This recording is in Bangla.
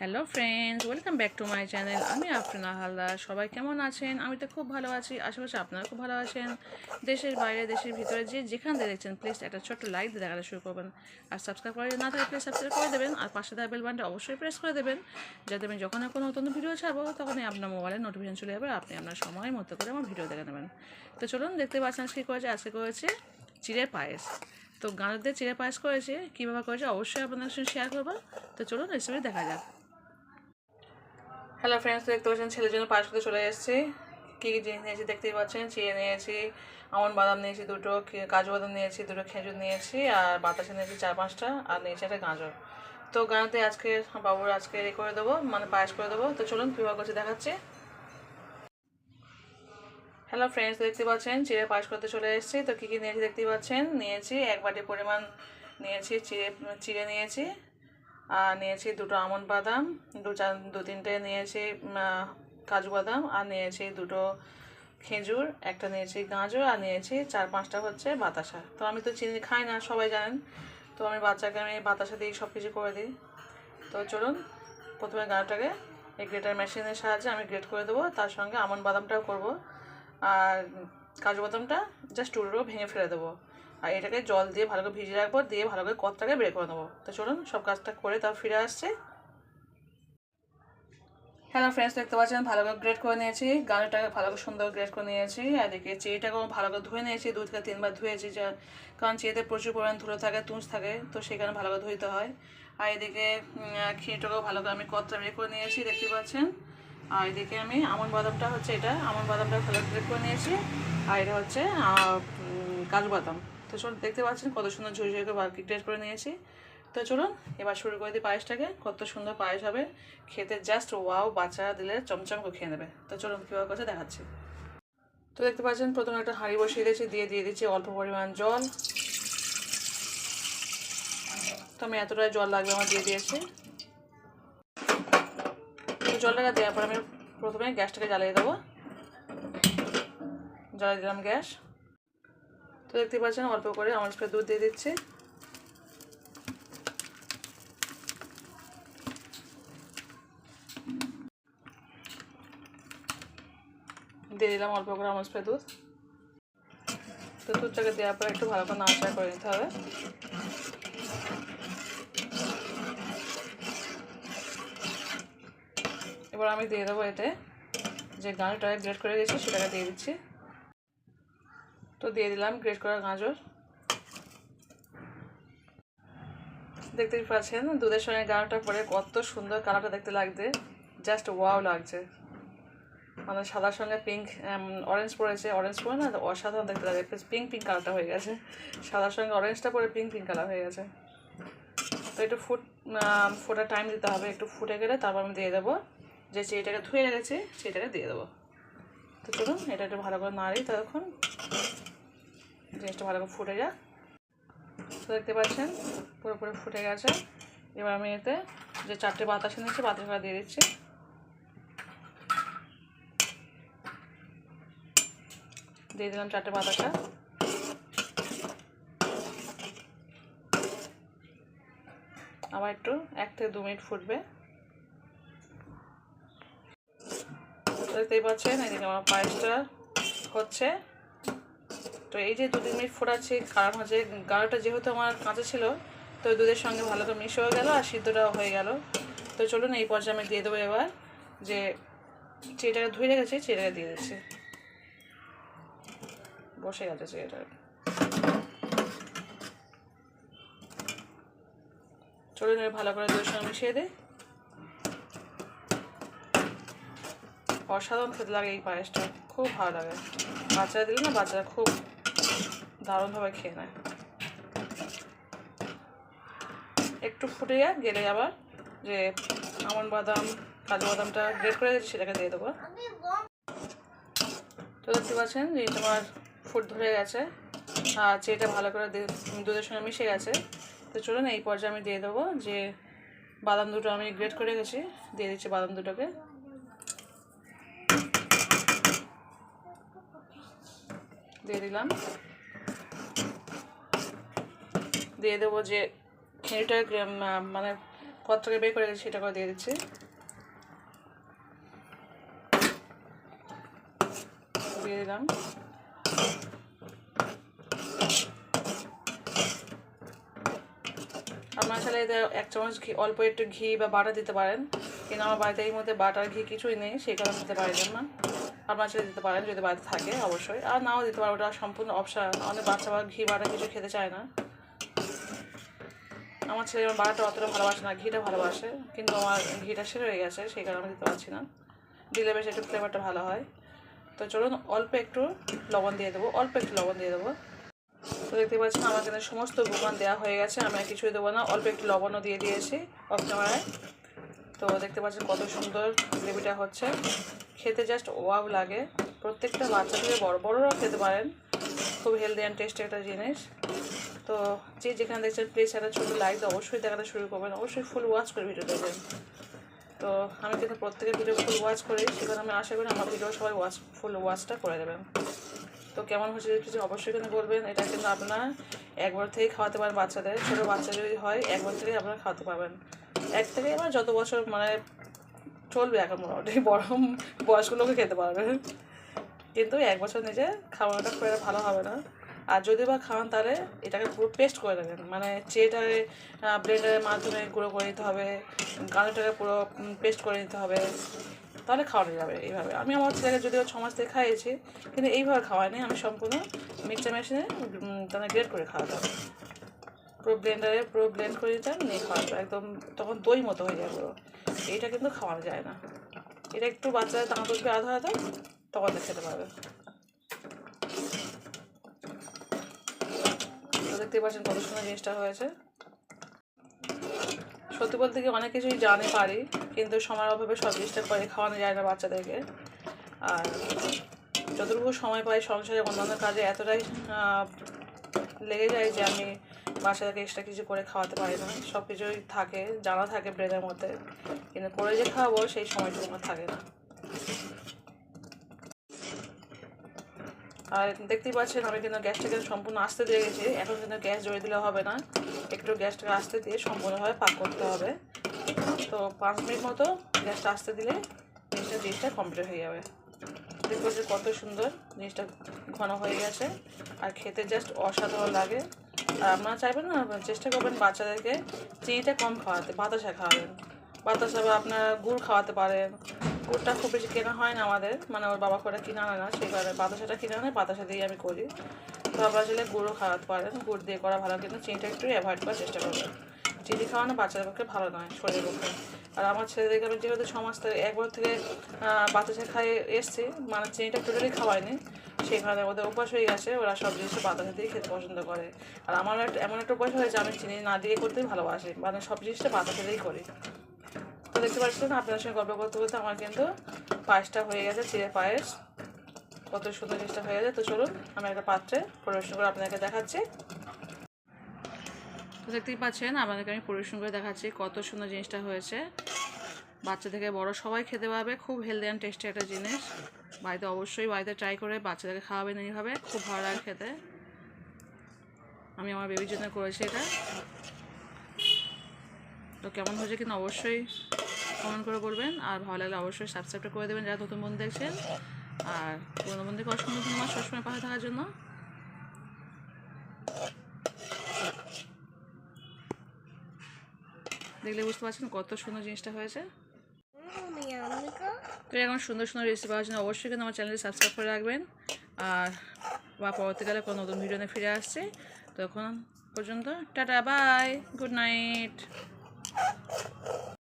Hello friends welcome back to my channel আমি আফরিনা হালদার। সবাই কেমন আছেন? আমি তো খুব ভালো আছি। আশেপাশে আপনারা খুব ভালো আছেন। দেশের বাইরে, দেশের ভিতরে যে যেখান থেকে দেখছেন প্লিজ একটা ছোট্ট লাইক দিয়ে দেখাতে শুরু করবেন। আর সাবস্ক্রাইব করে না থাকে প্লিজ সাবস্ক্রাইব করে দেবেন। আর পাশে থাকা বেল বাটনটা অবশ্যই প্রেস করে দেবেন। যাতে আমি যখন কোনো নতুন ভিডিও ছাড়বো, তখনই আপনার মোবাইলে নোটিফিকেশন চলে যাবে। আপনি আপনার সময় মতো করে আমার ভিডিও দেখে নেবেন। তো চলুন, দেখতে পাচ্ছেন আজকে করেছে? আজকে করেছে চিড়ের পায়েস। তো গাঁদের দিয়ে চিড়ে পায়েস করেছে। কীভাবে করেছে? অবশ্যই আপনাদের সঙ্গে শেয়ার করব। তো চলুন রেসিপি দেখা যাক। হ্যালো ফ্রেন্ডস দেখতে পাচ্ছেন ছেলের জন্য পায়েস করতে চলে এসেছি। কী কী জিনিস নিয়েছি দেখতেই পাচ্ছেন? চিড়ে নিয়েছি, আমন বাদাম নিয়েছি দুটো কাজু বাদাম নিয়েছি দুটো, খেজুর নিয়েছি, আর বাতাসা নিয়েছি চার পাঁচটা, আর নিয়েছি একটা গাজর। তো গাঁতে আজকে বাবুর আজকে এ করে দেবো মানে পায়েস করে দেবো। তো চলুন কীভাবে করছি, দেখাচ্ছি। হ্যালো ফ্রেন্ডস দেখতে পাচ্ছেন, চিড়ে পায়েস করতে চলে এসেছি। তো কী কী নিয়েছি দেখতেই পাচ্ছেন? নিয়েছি এক বাটি পরিমাণ নিয়েছি, চিড়ে চিড়ে নিয়েছি। নিয়েছি দুটো আমন্ড বাদাম, দু চার দু তিনটে নিয়েছি কাজু বাদাম, আর নিয়েছি দুটো খেজুর, একটা নিয়েছি গাঁজর, আর নিয়েছি চার পাঁচটা হচ্ছে বাতাসা। তো আমি তো চিনি খাই না, সবাই জানেন। তো আমি বাচ্চাকে, আমি বাতাসা দিয়ে সব কিছু করে দিই। তো চলুন, প্রথমে গাজরটাকে এই গ্রেটার মেশিনের সাহায্যে আমি গ্রেট করে দেবো, তার সঙ্গে আমন্ড বাদামটাও করব। আর কাজু বাদামটা জাস্ট টুকরো ভেঙে ফেলে দেবো। আর এটাকে জল দিয়ে ভালো করে ভিজিয়ে রাখব, দিয়ে ভালো করে কতটাকে বের করে নেব। তো চলুন সব কাজটা করে তার ফিরে আসছে। হ্যালো ফ্রেন্ডস দেখতে পাচ্ছেন, ভালো করে গ্রেড করে নিয়েছি গাজরটাকে ভালো করে সুন্দর গ্রেড করে নিয়েছি, আর এদিকে চিড়িটাকেও ভালো করে ধুয়ে নিয়েছি, দু থেকে তিনবার ধুয়েছি, যা কারণ চিড়িতে প্রচুর পরিমাণ ধুলো থাকে, তুঁজ থাকে, তো সেখানে ভালো করে ধুইতে হয়। আর এদিকে ক্ষীরটাকেও ভালো করে আমি কতটা বের করে নিয়েছি, দেখতে পাচ্ছেন। আর এদিকে আমি আমন বাদামটা হচ্ছে এটা, আমন বাদামটা ভালো গ্রেড করে নিয়েছি, আর এটা হচ্ছে কাজু বাদাম। তো চলুন, দেখতে পাচ্ছেন কত সুন্দর ঝুড়ি ঝুড়ি করে করে নিয়েছি। তো চলুন, এবার শুরু করে দিই পায়েসটাকে। কত সুন্দর পায়েস হবে। খেতে জাস্ট ওয়াও বাচ্চারা দিলে চমচম করে খেয়ে নেবে। তো চলুন, কীভাবে করছে দেখাচ্ছি। তো দেখতে পাচ্ছেন, প্রথমে একটা হাঁড়ি বসিয়ে দিয়েছি, দিয়ে দিয়ে দিচ্ছি অল্প পরিমাণ জল। তো আমি এতটাই জল লাগবে আমার দিয়ে দিয়েছি। তো জলটাকে দেওয়ার পর আমি প্রথমে গ্যাসটাকে জ্বালিয়ে দেবো। জ্বালিয়ে দিলাম গ্যাস। তো দেখতে পাচ্ছেন, অল্প করে আমার স্প্রে দুধ দিয়ে দিচ্ছি। দিয়ে দিলাম অল্প করে আমার স্প্রে দুধ। তো দুধটাকে দেওয়ার পর একটু ভালো করে নাড়াচাড়া করে নিতে হবে। এবার আমি দিয়ে দেবো এতে যে গাজরটা গ্রেট করে দিয়েছি সেটাকে দিয়ে দিচ্ছি। তো দিয়ে দিলাম গ্রেট করা গাজর। দেখতেই পাচ্ছেন, দুধের সঙ্গে গাজরটা পরে কত সুন্দর কালারটা দেখতে লাগছে। জাস্ট ওয়াও লাগছে। মানে সাদার সঙ্গে পিঙ্ক অরেঞ্জ পড়েছে। অরেঞ্জ পরে না অসাধারণ দেখতে লাগে পিঙ্ক পিঙ্ক কালারটা হয়ে গেছে। সাদার সঙ্গে অরেঞ্জটা পরে পিঙ্ক পিঙ্ক কালার হয়ে গেছে। তো একটু ফুট ফোটার টাইম দিতে হবে। একটু ফুটে গেলে তারপর আমি দিয়ে দেবো। যে চিড়িটাকে ধুয়ে রেখেছি সেটাকে দিয়ে দেবো। তো চলুন, এটা একটু ভালো করে নাড়ি ততক্ষণ। জিনিসটা ভালো করে ফুটে যাক। তো দেখতে পাচ্ছেন, পুরোপুরি ফুটে গেছে। এবার আমি এতে যে চারটে বাতাসা নিচ্ছি বাতাসা দিয়ে দিচ্ছি। দিয়ে দিলাম চারটে বাতাসা। আবার একটু এক থেকে দু মিনিট ফুটবে। দেখতেই পাচ্ছেন এদিকে আমার পায়েসটা হচ্ছে। তো এই যে দু তিন মিনিট ফোটাচ্ছি কারণ হচ্ছে গাঢ়টা যেহেতু আমার কাঁচা ছিল, তো দুধের সঙ্গে ভালো করে মিশ হয়ে গেল আর সিদ্ধটাও হয়ে গেল। তো চলুন এই পর্যায়ে আমি দিয়ে দেবো এবার যে চিড়িটাকে ধুয়ে রেখেছি চিড়িটাকে দিয়ে দিচ্ছি। বসে গেছে চিড়িটা চলুন ভালো করে দুধের সঙ্গে মিশিয়ে দিই। অসাধারণ খেতে লাগে এই পায়েসটা। খুব ভালো লাগে। বাচ্চারা দিলে না বাচ্চারা খুব দারুণভাবে খেয়ে নেয়। একটু ফুটে যাক গেলে আবার যে আমন বাদাম, কাজু বাদামটা গ্রেট করে সেটাকে দিয়ে দেবো। তো দেখতে পাচ্ছেন যে তোমার ফুট ধরে গেছে আর চেটা ভালো করে দুধের সঙ্গে মিশে গেছে। তো চলুন এই পর্যায়ে আমি দিয়ে দেবো যে বাদাম দুটো আমি গ্রেট করে গেছি। দিয়ে দিচ্ছি বাদাম দুটোকে। দিয়ে দিলাম। দিয়ে দেবো যে খেঁড়িটা মানে কত থেকে বের করে গেছি সেটা করে দিয়ে দিচ্ছি। দিয়ে দিলাম। আপনার চাইলে এতে এক চামচ ঘি, অল্প একটু ঘি বা বাটার দিতে পারেন। কিন্তু আমার বাড়িতে এই মধ্যে বাটার ঘি কিছুই নেই, সেই কারণে দিতে পারবেন না। আপনার ছেলে দিতে পারেন যদি বাড়িতে থাকে, অবশ্যই। আর নাও দিতে পারো, ওটা সম্পূর্ণ অপশান। অনেক বাচ্চা বা ঘি বাটার কিছু খেতে চায় না। আমার ছেলে আমার বাটারটা অতটা ভালোবাসে না, ঘিটা ভালোবাসে, কিন্তু আমার ঘিটা শেষ হয়ে গেছে, সেই কারণে আমি দিতে পারছি না। দিলে বেশ একটু ফ্লেভারটা ভালো হয়। তো চলুন, অল্প একটু লবণ দিয়ে দেবো, অল্প একটু লবণ দিয়ে দেবো। তো দেখতে পাচ্ছেন, আমার এখানে সমস্ত উপকরণ দেওয়া হয়ে গেছে, আমি কিছুই দেবো না। অল্প একটু লবণও দিয়ে দিয়েছি, অফ ক্যামেরায়। তো দেখতে পাচ্ছেন কত সুন্দর গ্রেভিটা হচ্ছে। খেতে জাস্ট ওয়াও লাগে। প্রত্যেকটা বাচ্চা থেকে বড়, বড়রাও খেতে পারেন। খুব হেলদি অ্যান্ড টেস্টি একটা জিনিস। তো যে যেখানে দেখছেন প্লিজ একটা ছোটো লাইক অবশ্যই দেখাতে শুরু করবেন। অবশ্যই ফুল ওয়াচ করে ভিডিও দেখবেন। তো আমি কিন্তু প্রত্যেকের ভিডিও ফুল ওয়াচ করি। সেখানে আমি আশা করি আমার ভিডিও সবাই ওয়াচ ফুল ওয়াচটা করে দেবেন তো কেমন হচ্ছে কিছু অবশ্যই কিন্তু বলবেন। এটা কিন্তু আপনার একবার থেকেই খাওয়াতে পারেন বাচ্চাদের। ছোটো বাচ্চা যদি হয়, একবার থেকেই আপনারা খাওয়াতে পারবেন। এক থেকে আমার যত বছর মানে চলবে এখন মোটামুটি, বড় বয়স্ক লোকে খেতে পারবে। কিন্তু এক বছর নিজে খাওয়ানোটা খুব একটা ভালো হবে না। আর যদি বা খাওয়ান তাহলে এটাকে পুরো পেস্ট করে দেবেন মানে চেটারে ব্লেন্ডারের মাধ্যমে গুঁড়ো করে নিতে হবে গাজরটাকে পুরো পেস্ট করে নিতে হবে, তাহলে খাওয়ানো যাবে এইভাবে। আমি আমার ছেলেকে যদিও ছ মাস থেকে খাইয়েছি, কিন্তু এইভাবে খাওয়াইনি আমি সম্পূর্ণ মিক্সচার মেশিনে তাহলে গ্রেড করে খাওয়াতাম। পুরো ব্লেন্ডারে পুরো ব্লেন্ড করে নিতাম নিয়ে খাওয়াতো একদম তখন দই মতো হয়ে পুরো। এইটা কিন্তু খাওয়ানো যায় না। এটা একটু বাচ্চাদের দাঁত উঠবে আধা আধা, তখন খেতে পারবে। তো দেখতেই পাচ্ছেন কত সুন্দর জিনিসটা হয়েছে। সত্যি বলতে কি অনেক কিছুই জানে পারি, কিন্তু সময়ের অভাবে সব জিনিসটা করে খাওয়ানো যায় না বাচ্চাদেরকে। আর যতটুকু সময় পাই সংসারে অন্যান্য কাজে, এতটাই লেগে যায় যে আমি বাচ্চাদেরকে এক্সট্রা কিছু করে খাওয়াতে পারি না। সব কিছুই থাকে, জানা থাকে ব্রেনের মধ্যে। কিন্তু করে যে খাওয়াবো সেই সময়টুকু আমার থাকে না। আর দেখতেই পাচ্ছেন, আমি কিন্তু গ্যাসটাকে সম্পূর্ণ আস্তে দিয়ে গেছি। এখন কিন্তু গ্যাস জড়িয়ে দিলে হবে না। একটু গ্যাসটাকে আস্তে দিয়ে সম্পূর্ণভাবে পাক করতে হবে। তো পাঁচ মিনিট মতো গ্যাসটা আস্তে দিলে জিনিসটা জিনিসটা কমপ্লিট হয়ে যাবে। দেখতে পাচ্ছি কত সুন্দর জিনিসটা ঘন হয়ে গেছে। আর খেতে জাস্ট অসাধারণ লাগে। আপনারা চাইবেন না? চেষ্টা করবেন বাচ্চাদেরকে চিনিটা কম খাওয়াতে, বাতাসা খাওয়াবেন। বাতাসা বা আপনারা গুড় খাওয়াতে পারেন। গুড়টা খুব বেশি কেনা হয় না আমাদের। মানে ওর বাবা করে কিনে আনে না, সেই কারণে বাতাসাটা কিনে আনে, বাতাসা দিয়ে আমি করি। তো আপনারা চাইলে গুঁড়ও খাওয়াতে পারেন। গুড় দিয়ে করা ভালো, কিন্তু চিনিটা একটু অ্যাভয়েড করার চেষ্টা করবেন। চিনি খাওয়ানো বাচ্চাদের পক্ষে ভালো নয়, শরীরের পক্ষে। আর আমার ছেলেদেরকে আমি যেহেতু সমাজ থেকে একবার থেকে বাতাসা খাইয়ে এসছি মানে চিনিটা টোটালি খাওয়াইনি। সেখানে ওদের অভ্যাস হয়ে গেছে, ওরা সব জিনিস বাতাসা দিয়ে খেতে পছন্দ করে। আর আমার একটা এমন একটা অভ্যাস হয়েছে, আমি চিনি না দিয়ে করতেই ভালোবাসি মানে সব জিনিসটা বাতাসা দিয়েই করি। তো দেখতে পাচ্ছেন আপনার সঙ্গে গল্প করতে করতে আমার কিন্তু পায়েসটা হয়ে গেছে, চিড়ে পায়েস। কত সুন্দর জিনিসটা হয়ে গেছে। তো চলুন, আমি একটা পাত্রে পরিবেশন করে আপনাদেরকে দেখাচ্ছি। তো দেখতেই পাচ্ছেন, আপনাদেরকে আমি পরিবেশন করে দেখাচ্ছি কত সুন্দর জিনিসটা হয়েছে। বাচ্চা থেকে বড় সবাই খেতে পারবে, খুব হেলদি অ্যান্ড টেস্টি একটা জিনিস। বাড়িতে অবশ্যই বাড়িতে ট্রাই করে বাচ্চাদেরকে খাওয়াবেন এইভাবে খুব। ভালো লাগে খেতে। আমি আমার বেবির জন্য করেছি এটা। তো কেমন হয়েছে কিন্তু অবশ্যই কমেন্ট করে বলবেন। আর ভালো লাগলে অবশ্যই সাবস্ক্রাইবটা করে দেবেন যারা নতুন বন্ধু দেখছেন। আর পুরোনো বন্ধুকে অসংখ্য ধন্যবাদ সবসময় পাশে থাকার জন্য। দেখলে বুঝতে পারছেন কত সুন্দর জিনিসটা হয়েছে। তো এরকম সুন্দর সুন্দর রেসিপি পাওয়ার জন্য অবশ্যই কিন্তু আমার চ্যানেলটি সাবস্ক্রাইব করে রাখবেন। আর বা পরবর্তীকালে কোনো নতুন ভিডিও নিয়ে ফিরে আসছে তখন পর্যন্ত টাটা বাই গুড নাইট